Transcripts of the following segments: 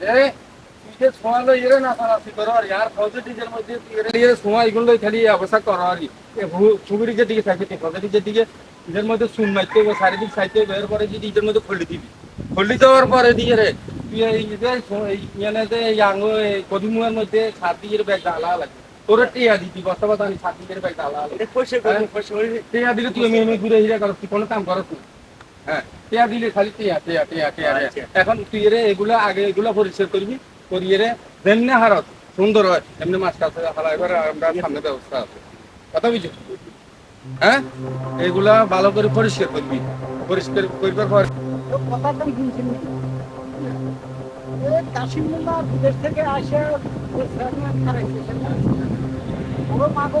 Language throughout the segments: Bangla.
এ তুই যে সময় লই না সারাসি করো আর ইয়ার পজিটিভের মধ্যে করো শুন মারতে হবে চারিদিক সাইতে হবে এরপরে যদি এদের মধ্যে খোলি দিবি। খোলি দেওয়ার পরে দিয়ে রে তুই এই যে ইয়ানে যে ইয়াঙ্গ কদিমুয়ের মধ্যে দিকের ব্যাগ লাগে। তোর টিয়া দিবি বস্তা বস্তা আমি ব্যাগ জ্বালা লাগে। পয়সা টিয়া দিলে তুই আমি ঘুরে হিরে তুই কোনো কাম করস না। হ্যাঁ টিয়া দিলে খালি টিয়া টিয়া টিয়া টিয়া। আচ্ছা। এখন তুই এরে এগুলো আগে এগুলো পরিষ্কার করবি করিয়ে রে যেমনি হারত সুন্দর হয় এমনি মাছ কাছে হালা এবার আমরা সামনে ব্যবস্থা আছে। কথা বুঝছ? হ্যাঁ? এগুলা ভালো করে পরিষ্কার করবি। পরিষ্কার করবার পর বিদেশ থেকে আসে ওই ফেরমান খারাইছে ওর মা গো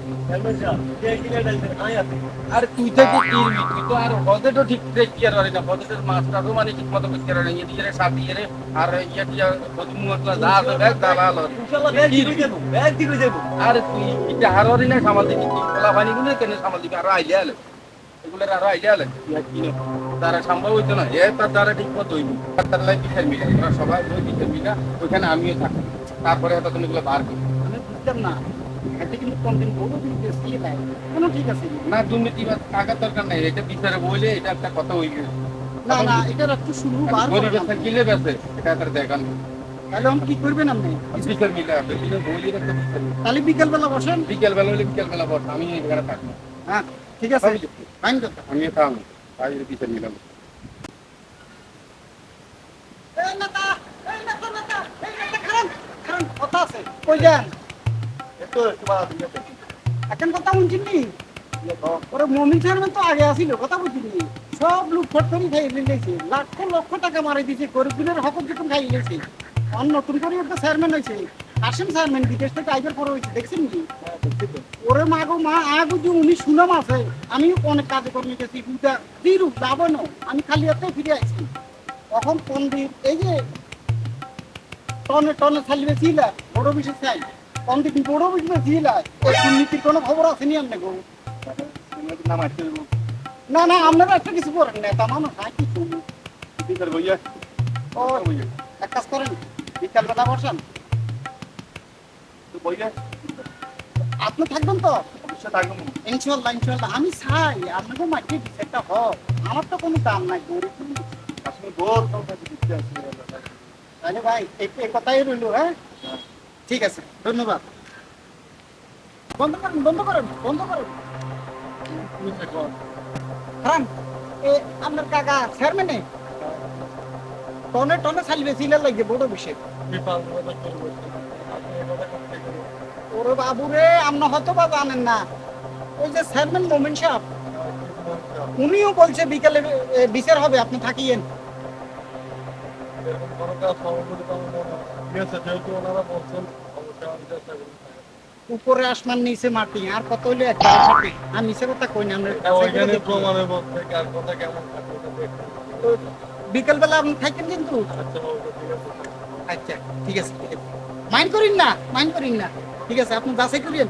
আর তুই কিনবি তুই তো আর হদেটো ঠিক দেখতে আর পারি না মাছটাও মানে ঠিক মতো করতে ইয়ে দিয়ে সাথে ইয়ে আর ইয়ে টিয়া হদি মুখলা যা আছে দেখ দালাল আর তুই এটা হাররি না সামাল দিবি কি? বলা গুলো কেন সামাল দিবি? আর আইলে আলে। এগুলো আর আইলে আলে। তারা সম্ভব হইতো না। এ তার দ্বারা ঠিক মতো হইবি। তার লাই বিচার মিলা সবাই ওই বিচার মিলা ওইখানে আমিও থাকি তারপরে হয়তো তুমি এগুলো বার করবি। আমি বুঝতাম না। এতে কিন্তু কমদিন বড় দিন বেশি নাই। কোনো ঠিক আছে। না তুমি দিবা দরকার নাই এটা বিচারে বলে এটা একটা কথা হইবে। না না এটার একটু শুরু বার গরিবের করলাম। সাইকেলে এটা তার দেখান। তাহলে আমি কি করবেন আপনি? বিচার মিলে আপনি বলি একটা বিচার তাহলে বিকেল বসেন। বিকেল হলে বিকেল বস আমি এখানে থাকব। হ্যাঁ ঠিক আছে। ফাইন কথা আমি থাকব তাই বিচার মিলাম এই নেতা, এই নেতা, নেতা, এই নেতা, খারান, খারান, কথা আছে। কই যান? এখন কথা শুনছেন নি? ওরে মমিন চেয়ারম্যান তো আগে আসিল কথা বুঝিনি। সব লোক ফটফটি খাই লেগেছে। লক্ষ লক্ষ টাকা মারি দিয়েছে গরিবগুলোর হকম যখন খাই গেছে আর নতুন করে একটা চেয়ারম্যান হয়েছে আসেন চেয়ারম্যান বিদেশ থেকে আইবার পরে হয়েছে দেখছেন কি ওরে মা গো মা আগু যে উনি সুনাম আছে। আমি অনেক কাজ কর্মী গেছি দুটা দিরু যাব না আমি খালি হাতে ফিরে আসছি তখন পন্ডিত এই যে টনে টনে চালিয়ে ছিল বড় বিশেষ চাই। বড় দুর্নীতির কোনো খবর আসেনি আপনি গো না না আপনারা একটা কিছু করেন না তা মানুষ? ও এক কাজ করেন বিকাল বেলা বসেন। আপনি থাকবেন তো? ইনশাল্লাহ ইনশাল্লাহ আমি চাই আপনাকে মাটির বিচারটা হোক। আমার তো কোনো দাম নাই গরিব ভাই এই কথাই রইল হ্যাঁ? ঠিক আছে, ধন্যবাদ। বন্ধ করেন বন্ধ করেন বন্ধ করেন। হারান এ আপনার কাকা চেয়ারম্যানে টনে টনে চালিয়ে সিলার লাগবে বড় বিষয়। ওরে বাবুরে আপনি হয়তো বা জানেন না। ওই যে চেয়ারম্যান মোমেন সাহেব, উনিও বলছে বিকালে বিচার হবে, আপনি থাকিয়েন। উপরে আসমান নিচে মাটি আর কত হইলে একটা মাটি? আর নিচে কথা কই না আমরা বিকেল বেলা আপনি থাকেন কিন্তু? আচ্ছা ঠিক আছে ঠিক আছে। মাইন্ড করিন না মাইন্ড করিন না। ঠিক আছে আপনি যাচাই করিয়েন।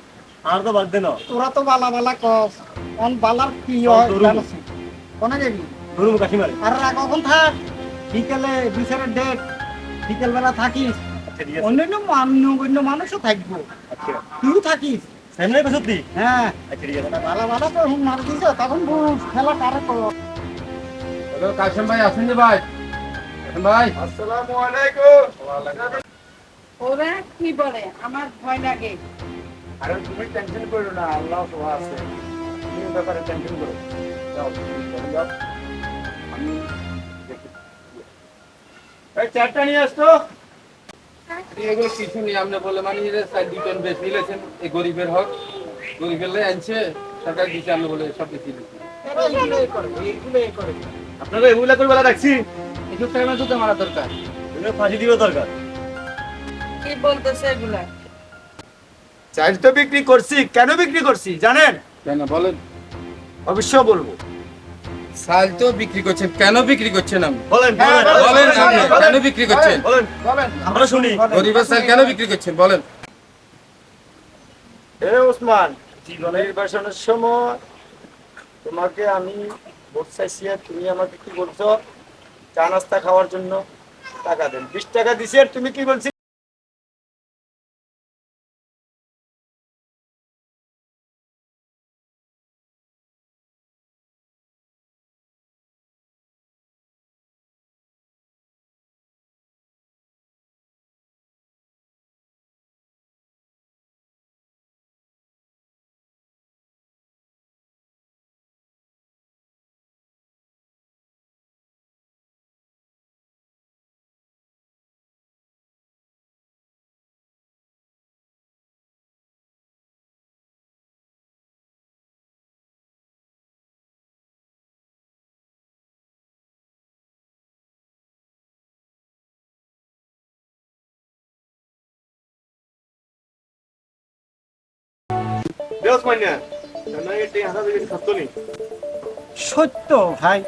আর তো বাদ দেন তোরা তো বালা বালা কস। অন বালার কি হয় কোনে যাবি ধরুন কাশিমারে আর রাগ কখন থাক? বিকেলে বিচারের ডেট বিকেল বেলা থাকিস। আচ্ছা অন্যান্য মান্য গণ্য মানুষও থাকব। আচ্ছা। তুইও থাকিস। সামনে সত্যি হ্যাঁ। আচ্ছা ঠিক আছে। ভালো ভালো তো মারা দিছে তখন বুঝ খেলা কারে করো। হ্যালো কাশেম ভাই আছেন যে ভাই। কাশেম ভাই। আসসালামু আলাইকুম। ওরা কি বলে? আমার ভয় লাগে। আরে তুমি টেনশন করো না আল্লাহ তো আছে। তুমি ব্যাপারে টেনশন করো। যাও তুমি চলে যাও। আমি দেখি। এই চারটা নিয়ে আসতো। এগুলো কিছু নেই আপনি বলে মানে এরা সাইড দুজন বেশি নিলেছেন এই গরিবের হক। গরিবের লাই আনছে সরকার দিচ্ছে আপনি বলে সব কিছু দিচ্ছে এইগুলোই করে এইগুলোই করে আপনারা এগুলা করে বেলা রাখছি এসব টাইমে তো মারা দরকার। এগুলো ফাঁসি দিবে দরকার। কি বলতেছে এগুলা? চাল তো বিক্রি করছি কেন বিক্রি করছি জানেন? কেন বলেন। অবশ্য বলব। সাল তো বিক্রি করছেন কেন বিক্রি করছেন আপনি? বলেন হ্যাঁ, বলেন বলেন কেন বিক্রি করছেন? বলেন বলেন আমরা শুনি। গরিবের সাল কেন বিক্রি করছেন? বলেন। এ ওসমান নির্বাচনের সময় তোমাকে আমি ভোট চাইছি আর তুমি আমাকে কি বলছো? চা নাস্তা খাওয়ার জন্য টাকা দেন। বিশ টাকা দিছি আর তুমি কি বলছি? দেওস মাইনা। সত্য ভাই।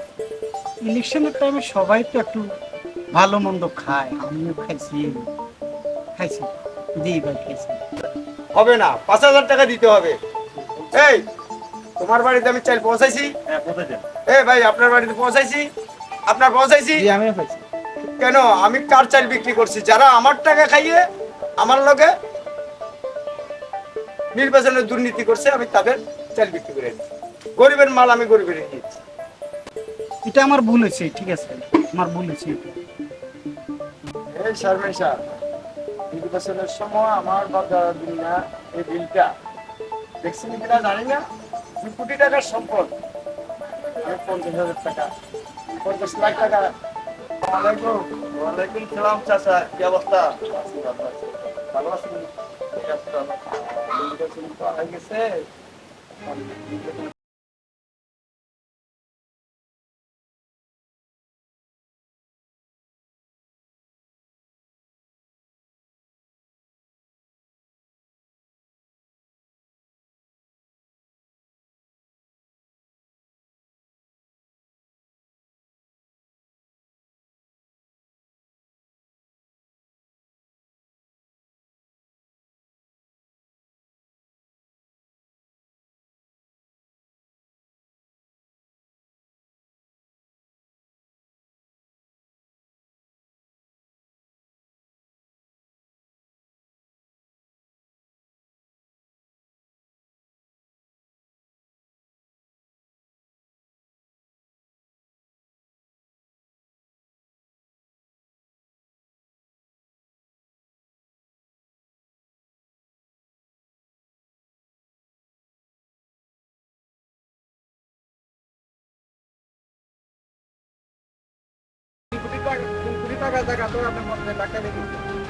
ইলেকশনের টাইমে সবাই তো একটু ভালো মন্দ খায়। আমিও খাইছি খাইছি। জি ভাই খাইছি। হবে না পাঁচ হাজার টাকা দিতে হবে। এই তোমার বাড়িতে আমি চাল পৌঁছাইছি। হ্যাঁ এই ভাই আপনার বাড়িতে পৌঁছাইছি। আপনার পৌঁছাইছি। পাইছি কেন? আমি কার চাল বিক্রি করছি? যারা আমার টাকা খাইয়ে আমার লগে নির্বাচনে দুর্নীতি করছে আমি তাদের চাল বিক্রি করে দিচ্ছি। গরিবের মাল আমি গরিবের দিয়েছি এটা আমার ভুল হয়েছে ঠিক আছে। আমার ভুল হয়েছে। এই শারমিন সাহেব নির্বাচনের সময় আমার বাবা দিন না এই বিলটা। দেখছি কিনা জানি না দুই কোটি টাকার সম্পদ। পঞ্চাশ হাজার টাকা পঞ্চাশ লাখ টাকা। ওয়ালাইকুম ওয়ালাইকুম সালাম চাচা কি অবস্থা? ভালো আছেন? ঠিক আছে তো। নির্বাচন তো হয়ে গেছে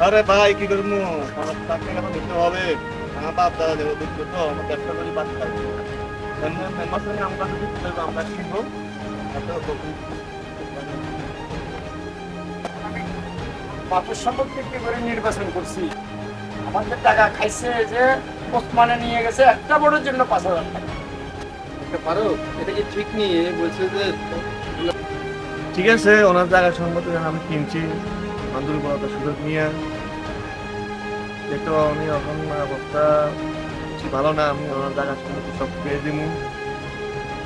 আরে ভাই কি করব? আমার টাকা এখন দিতে হবে। আমার বাপ দাদা দেবো বুঝছ তো আমার ব্যবসা করি বাদ খাই আমরা আমরা কিনবো। বাপের সম্পদ বিক্রি করে নির্বাচন করছি। আমাদের টাকা খাইছে যে ওসমানে নিয়ে গেছে একটা বড় জন্য পাঁচ হাজার টাকা। এটা পারো এটা কি ঠিক নেই এ বলছে যে ঠিক আছে ওনার জায়গা সম্মত আমি কিনছি। আন্দোলনতা সুযোগ নিয়ে। দেখতে আমি এখন অবস্থা ভালো না আমি ওনার জায়গা সম্মত সব পেয়ে দিব।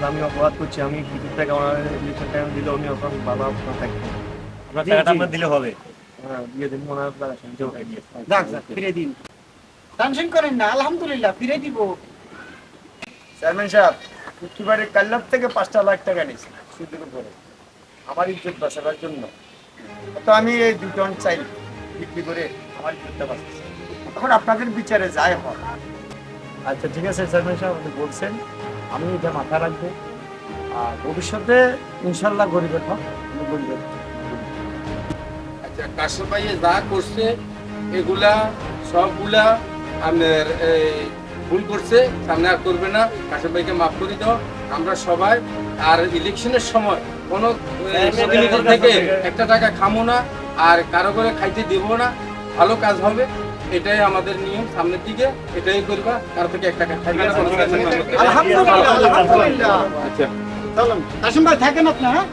আমি অপরাধ করছি আমি কিছু টাকা ওনার ইলেকশন টাইম দিলে উনি এখন ভালো অবস্থা থাকবেন আপনার টাকাটা জি। দিলে হবে। হ্যাঁ দিয়ে দিন ওনার জায়গা সম্মত দিয়ে যাক যাক ফিরে দিন। টেনশন করেন না আলহামদুলিল্লাহ ফিরে দিব। চেয়ারম্যান সাহেব কাল্লার থেকে পাঁচটা লাখ টাকা নিয়েছি সুদের উপরে। আমার ইজ্জত বাঁচাবার জন্য। তো আমি এই দুজন চাই বিক্রি করে আমার ইজ্জতটা বাঁচাচ্ছি এখন আপনাদের বিচারে যায় হয় আচ্ছা ঠিক আছে চেয়ারম্যান সাহেব আপনি বলছেন। আমি এটা মাথা রাখব। আর ভবিষ্যতে ইনশাল্লাহ গরিবের হক আমি গরিবের আচ্ছা কাশেম ভাইয়ে যা করছে এগুলা সবগুলা আপনার এই, ভুল করছে সামনে আর করবে না। কাশেম ভাইকে মাফ করে দাও। আমরা সবাই আর ইলেকশনের সময় কোনো এই, প্রতিনিধি থেকে একটা টাকা খামো না আর কারও করে খাইতে দেব না। ভালো কাজ হবে এটাই আমাদের নিয়ম সামনের দিকে এটাই করবা কারও থেকে একটা টাকা খাইবে না। আলহামদুলিল্লাহ আলহামদুলিল্লাহ। আচ্ছা। ভাই থাকেন আপনি হ্যাঁ?